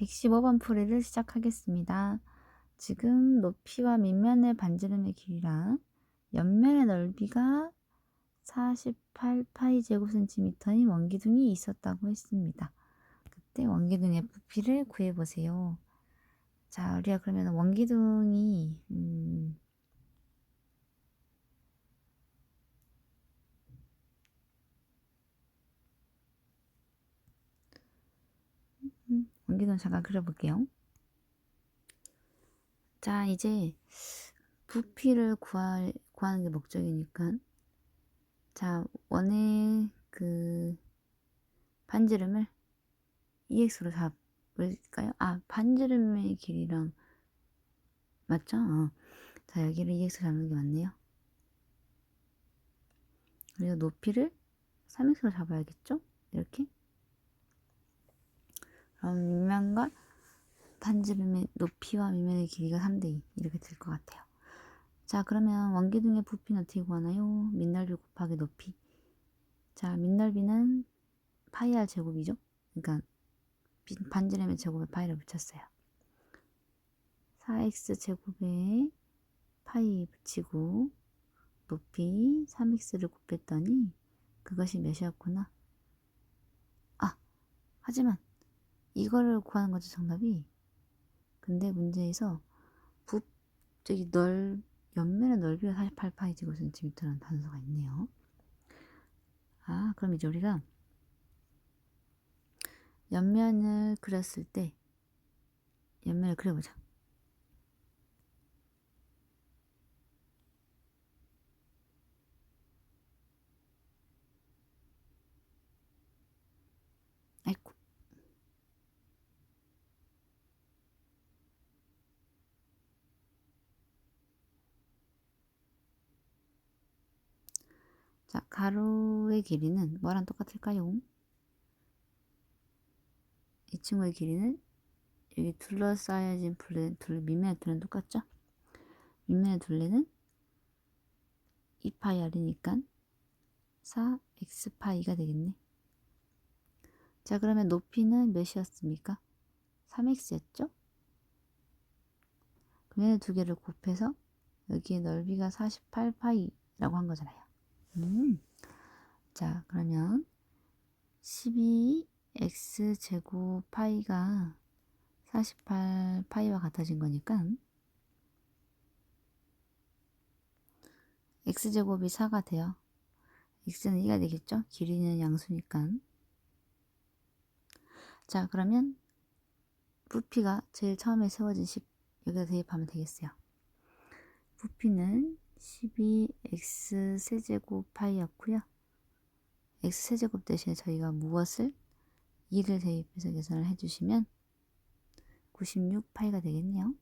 115번 풀이를 시작하겠습니다. 지금 높이와 밑면의 반지름의 길이랑 옆면의 넓이가 48파이 제곱센티미터인 원기둥이 있었다고 했습니다. 그때 원기둥의 부피를 구해보세요. 자, 우리가 그러면 원기둥이 원기둥 잠깐 그려볼게요. 자, 이제 부피를 구할, 구하는 게 목적이니까 자, 원의 그 반지름을 EX로 잡을까요? 아, 반지름의 길이랑 맞죠? 어. 자, 여기를 EX로 잡는 게 맞네요. 그리고 높이를 3X로 잡아야겠죠? 그럼 밑면과 반지름의 높이와 밑면의 길이가 3대2 이렇게 될 것 같아요. 자 그러면 원기둥의 부피는 어떻게 구하나요? 밑넓이 곱하기 높이 자 밑넓이는 파이 r 제곱이죠? 그러니까 반지름의 제곱에 파이를 붙였어요. 4x 제곱에 파이 붙이고 높이 3x를 곱했더니 그것이 몇이었구나. 아 하지만 이거를 구하는 거죠 정답이. 근데 문제에서 부 저기 넓 옆면의 넓이가 48파이 제곱센티미터라는 단서가 있네요. 아 그럼 이제 우리가 옆면을 그렸을 때 옆면을 그려보자. 아이고 자, 가로의 길이는 뭐랑 똑같을까요? 이 친구의 길이는 여기 둘러싸여진 둘레, 둘레 밑면의 둘레는 똑같죠? 밑면의 둘레는 2파이 r이니까 4x파이가 되겠네. 자, 그러면 높이는 몇이었습니까? 3x였죠? 그러면 두 개를 곱해서 여기에 넓이가 48파이라고 한 거잖아요. 음. 자, 그러면 12x 제곱 파이가 48 파이와 같아진 거니까 x 제곱이 4가 돼요. x는 2가 되겠죠? 길이는 양수니까. 자, 그러면 부피가 제일 처음에 세워진 10 여기다 대입하면 되겠어요. 부피는 12x 세제곱 파이였고요. X 세제곱 대신에 저희가 무엇을 2를 대입해서 계산을 해주시면 96 파이가 되겠네요.